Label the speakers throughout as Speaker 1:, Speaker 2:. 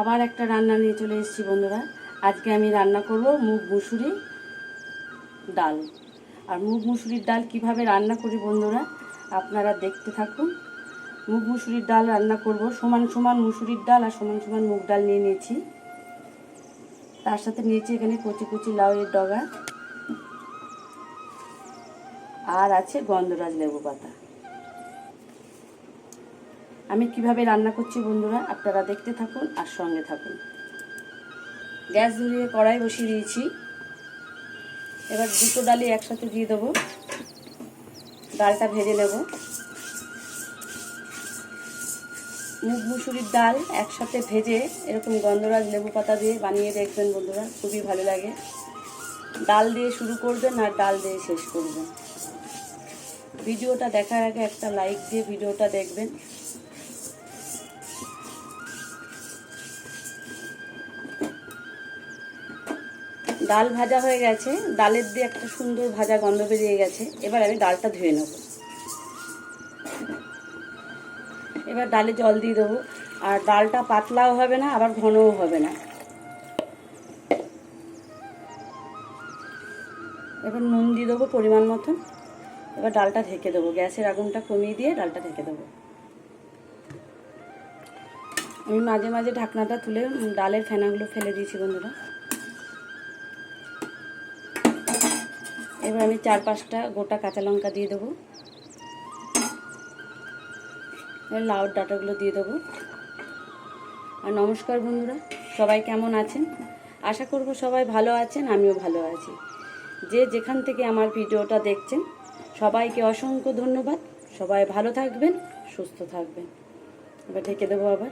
Speaker 1: আবার একটা রান্না নিয়ে চলে এসেছি বন্ধুরা। আজকে আমি রান্না করব মুগ মুসুরি ডাল। আর মুগ মুসুরির ডাল কীভাবে রান্না করি বন্ধুরা, আপনারা দেখতে থাকুন। মুগ মুসুরির ডাল রান্না করব। সমান সমান মুসুরির ডাল আর সমান সমান মুগ ডাল নিয়ে নিয়েছি। তার সাথে নিয়েছি এখানে কচি কচি লাউয়ের ডগা। আর আছে গন্ধরাজ লেবু পাতা আমি কীভাবে রান্না করছি বন্ধুরা, আপনারা দেখতে থাকুন আর সঙ্গে থাকুন। গ্যাস ধরিয়ে কড়াই বসিয়ে দিয়েছি। এবার দুটো ডালি একসাথে দিয়ে দেবো। ডালটা ভেজে নেব। মুগ মুসুরির ডাল একসাথে ভেজে এরকম গন্ধরাজ লেবু পাতা দিয়ে বানিয়ে দেখবেন বন্ধুরা, খুবই ভালো লাগে। ডাল দিয়ে শুরু করবেন আর ডাল দিয়ে শেষ করবেন। ভিডিওটা দেখার আগে একটা লাইক দিয়ে ভিডিওটা দেখবেন। ডাল ভাজা হয়ে গেছে। ডালের দিয়ে একটা সুন্দর ভাজা গন্ধ বেরিয়ে গেছে। এবার আমি ডালটা ধুয়ে নেব। এবার ডালে জল দিয়ে দেবো। আর ডালটা পাতলাও হবে না, আবার ঘনও হবে না। এবার নুন দিয়ে দেবো পরিমাণ মতন। এবার ডালটা ঢেকে দেবো। গ্যাসের আগুনটা কমিয়ে দিয়ে ডালটা ঢেকে দেবো। আমি মাঝে মাঝে ঢাকনাটা তুলে ডালের ফেনাগুলো ফেলে দিয়েছি বন্ধুরা। এবার আমি চার পাঁচটা গোটা কাঁচা লঙ্কা দিয়ে দেবো। এবার লাউর ডাটাগুলো দিয়ে দেবো। আর নমস্কার বন্ধুরা, সবাই কেমন আছেন? আশা করব সবাই ভালো আছেন, আমিও ভালো আছি। যে যেখান থেকে আমার ভিডিওটা দেখছেন, সবাইকে অসংখ্য ধন্যবাদ। সবাই ভালো থাকবেন, সুস্থ থাকবেন। এবার ঢেকে দেবো আবার।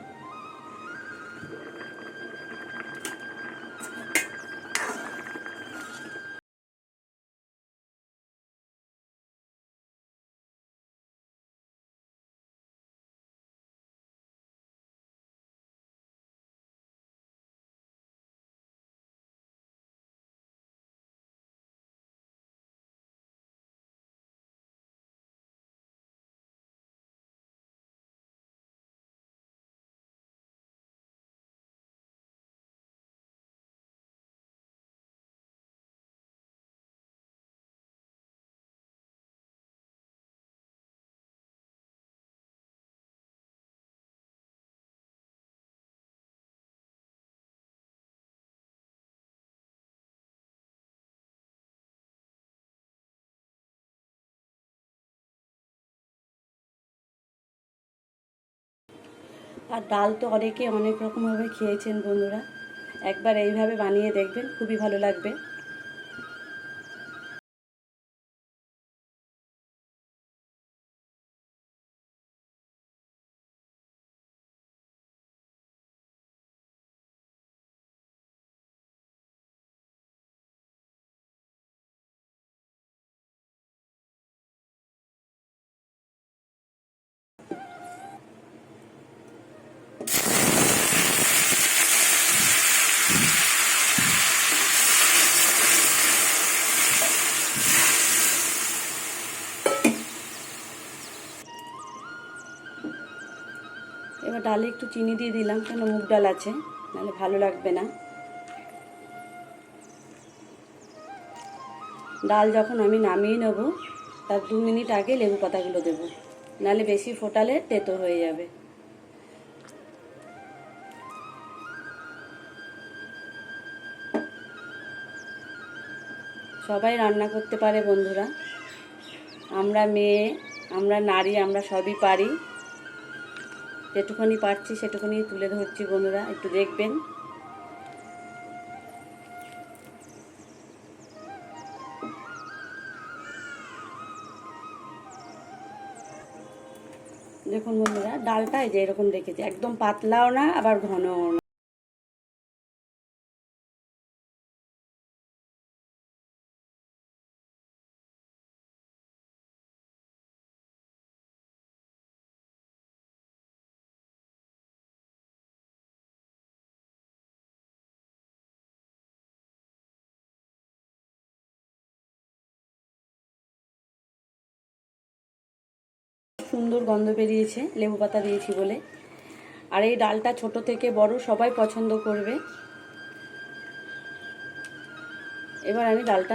Speaker 1: আর ডাল তো অনেকে অনেক রকমভাবে খেয়েছেন বন্ধুরা। একবার এইভাবে বানিয়ে দেখবেন, খুবই ভালো লাগবে। এবার ডালে একটু চিনি দিয়ে দিলাম, কেন মুগ ডাল আছে, নাহলে ভালো লাগবে না। ডাল যখন আমি নামিয়ে নেব, তার দু মিনিট আগে লেবু পাতাগুলো দেবো, নাহলে বেশি ফোটালে তেতো হয়ে যাবে। সবাই রান্না করতে পারে বন্ধুরা। আমরা মেয়ে, আমরা নারী, আমরা সবই পারি। যেটুখানি পারছি সেটুকুনি তুলে ধরছি বন্ধুরা, একটু দেখবেন। দেখুন বন্ধুরা ডালটা এই যে এরকম রেখেছি একদম পাতলাও না, আবার ঘনও না। সুন্দর গন্ধ বেরিয়েছে, লেবু পাতা দিয়েছি বলে। আর এই ডালটা ছোট থেকে বড় সবাই পছন্দ করবে। এবার আমি ডালটা